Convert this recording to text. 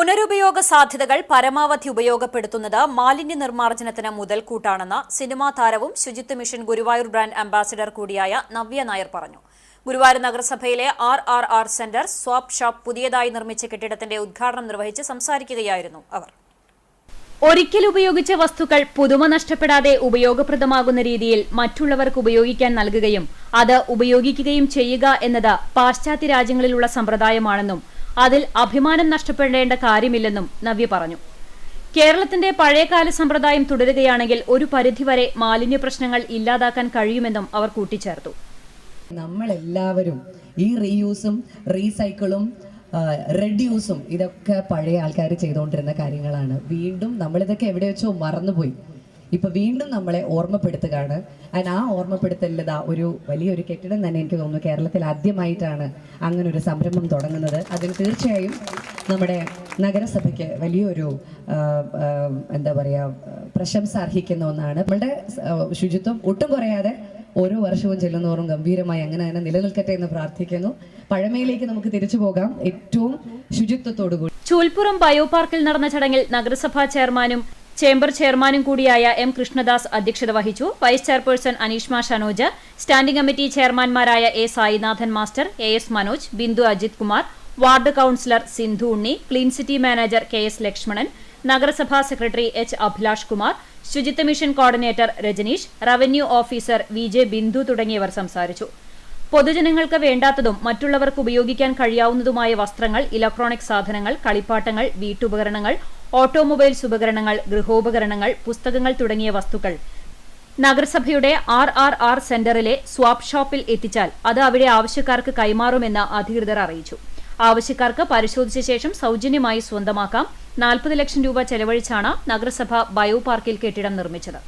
പുനരുപയോഗ സാധ്യതകൾ പരമാവധി ഉപയോഗപ്പെടുത്തുന്നത് മാലിന്യ നിർമ്മാർജനത്തിന് മുതൽക്കൂട്ടാണെന്ന് സിനിമാ താരവും ശുചിത്വ മിഷൻ ഗുരുവായൂർ ബ്രാൻഡ് അംബാസിഡർ കൂടിയായ നവ്യ നായർ പറഞ്ഞു. ഗുരുവായൂർ നഗരസഭയിലെ R R R centre swap shop പുതിയതായി നിർമ്മിച്ച കെട്ടിടത്തിന്റെ ഉദ്ഘാടനം നിർവഹിച്ച് സംസാരിക്കുകയായിരുന്നു അവർ. ഒരിക്കൽ ഉപയോഗിച്ച വസ്തുക്കൾ പുതുമ നഷ്ടപ്പെടാതെ ഉപയോഗപ്രദമാകുന്ന രീതിയിൽ മറ്റുള്ളവർക്ക് ഉപയോഗിക്കാൻ നൽകുകയും അത് ഉപയോഗിക്കുകയും ചെയ്യുക എന്നത് പാശ്ചാത്യ രാജ്യങ്ങളിലുള്ള സമ്പ്രദായമാണെന്നും അതിൽ അഭിമാനം നഷ്ടപ്പെടേണ്ട കാര്യമില്ലെന്നും നവ്യ പറഞ്ഞു. കേരളത്തിന്റെ പഴയകാല സമ്പ്രദായം തുടരുകയാണെങ്കിൽ ഒരു പരിധിവരെ മാലിന്യ പ്രശ്നങ്ങൾ ഇല്ലാതാക്കാൻ കഴിയുമെന്നും അവർ കൂട്ടിച്ചേർത്തു. നമ്മളെല്ലാവരും ഈ റീയൂസും റീസൈക്കിളും റെഡ്യൂസും ഇതൊക്കെ പഴയ ആൾക്കാർ ചെയ്തുകൊണ്ടിരുന്ന കാര്യങ്ങളാണ്. വീണ്ടും നമ്മളിതൊക്കെ എവിടെ വെച്ചോ മറന്നുപോയി. ഇപ്പൊ വീണ്ടും നമ്മളെ ഓർമ്മപ്പെടുത്തുകയാണ്. ആൻഡ് ആ ഓർമ്മപ്പെടുത്തലിതാ ഒരു വലിയൊരു കെട്ടിടം തന്നെ എനിക്ക് തോന്നുന്നു കേരളത്തിൽ ആദ്യമായിട്ടാണ് അങ്ങനെ ഒരു സംരംഭം തുടങ്ങുന്നത്. അതിന് തീർച്ചയായും നമ്മുടെ നഗരസഭയ്ക്ക് വലിയൊരു എന്താ പറയുക പ്രശംസ അർഹിക്കുന്ന ഒന്നാണ്. നമ്മളുടെ ശുചിത്വം ഒട്ടും കുറയാതെ ഓരോ വർഷവും ചെല്ലുന്നോറും ഗംഭീരമായി അങ്ങനെ തന്നെ നിലനിൽക്കട്ടെ എന്ന് പ്രാർത്ഥിക്കുന്നു. പഴമയിലേക്ക് നമുക്ക് തിരിച്ചു പോകാം. ഏറ്റവും ശുചിത്വത്തോടുകൂടി. ചൂൽപ്പുറം ബയോപാർക്കിൽ നടന്ന ചടങ്ങിൽ നഗരസഭാ ചെയർമാനും ചേംബർ ചെയർമാനും കൂടിയായ എം കൃഷ്ണദാസ് അധ്യക്ഷത വഹിച്ചു. Vice chairperson Aneeshma Shanoj standing committee ചെയർമാൻമാരായ A Sainathan master A S Manoj Bindu Ajith Kumar ward councillor Sindhu Unni clean city manager K S Lakshmanan നഗരസഭാ സെക്രട്ടറി എച്ച് അഭിലാഷ് കുമാർ ശുചിത്വ mission coordinator Rajaneesh revenue officer V J Bindu തുടങ്ങിയവർ സംസാരിച്ചു. പൊതുജനങ്ങൾക്ക് വേണ്ടാത്തതും മറ്റുള്ളവർക്ക് ഉപയോഗിക്കാൻ കഴിയാവുന്നതുമായ വസ്ത്രങ്ങൾ electronic സാധനങ്ങൾ കളിപ്പാട്ടങ്ങൾ വീട്ടുപകരണങ്ങൾ ഓട്ടോമൊബൈൽസ് ഉപകരണങ്ങൾ ഗൃഹോപകരണങ്ങൾ പുസ്തകങ്ങൾ തുടങ്ങിയ വസ്തുക്കൾ. നഗരസഭയുടെ R R R center swap shop എത്തിച്ചാൽ അത് അവിടെ ആവശ്യക്കാർക്ക് കൈമാറുമെന്ന് അധികൃതർ അറിയിച്ചു. ആവശ്യക്കാർക്ക് പരിശോധിച്ച ശേഷം സൗജന്യമായി സ്വന്തമാക്കാം. നാൽപ്പത് ലക്ഷം രൂപ ചെലവഴിച്ചാണ് നഗരസഭ ബയോപാർക്കിൽ കെട്ടിടം നിർമ്മിച്ചത്.